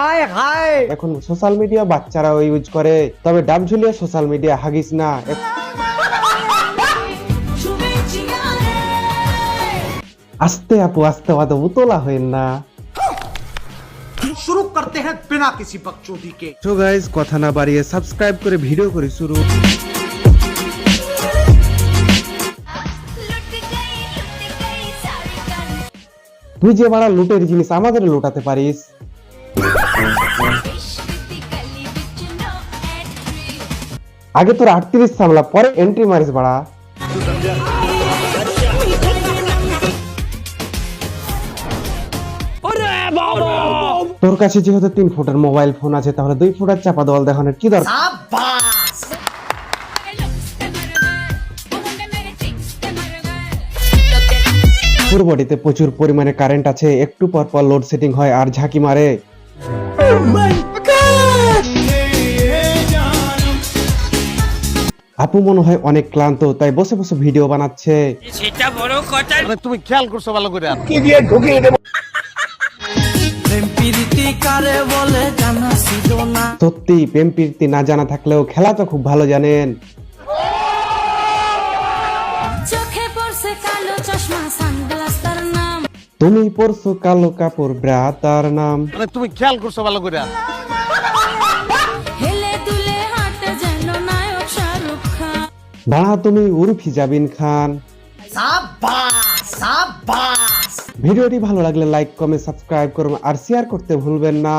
হায় হায়। এখন social media বাচ্চারা use করে। তবে ডাব সোশ্যাল মিডিয়া হাগিস না। আস্তে আপু আস্তে আদ উতলা হইন না। শুরু করতে হ্যাঁ বিনা বকচোদি কে। গাইস কথা না বাড়িয়ে সাবস্ক্রাইব করে ভিডিও করি শুরু। তুই যে বাড়া লুটের জিনিস আমাদের লুটাতে পারিস। আগে তোর আটত্রিশ সামলা পরে এন্ট্রি মারিস বাড়া তোর কাছে যেহেতু তিন ফুটের মোবাইল ফোন আছে তাহলে দুই ফুটের চাপা দল দেখানোর কি দরকার পূর্বটিতে প্রচুর পরিমাণে কারেন্ট আছে একটু পর পর লোডশেডিং হয় আর ঝাঁকি মারে আপু মনে হয় অনেক ক্লান্ত তাই বসে বসে ভিডিও বানাচ্ছে। তুমি খেয়াল করছ ভালো করে সত্যি প্রেম প্রীতি না জানা থাকলেও খেলা তো খুব ভালো জানেন। চোখে পড়ছে কালো চশমা তুমি পরছো কালো কাপড় ব্রা তার নাম মানে তুমি খেয়াল করছ ভালো করে। দাঁড়া তুমি উরফি জাবিন খান। ভিডিওটি ভালো লাগলে লাইক কমেন্ট সাবস্ক্রাইব করুন আর শেয়ার করতে ভুলবেন না।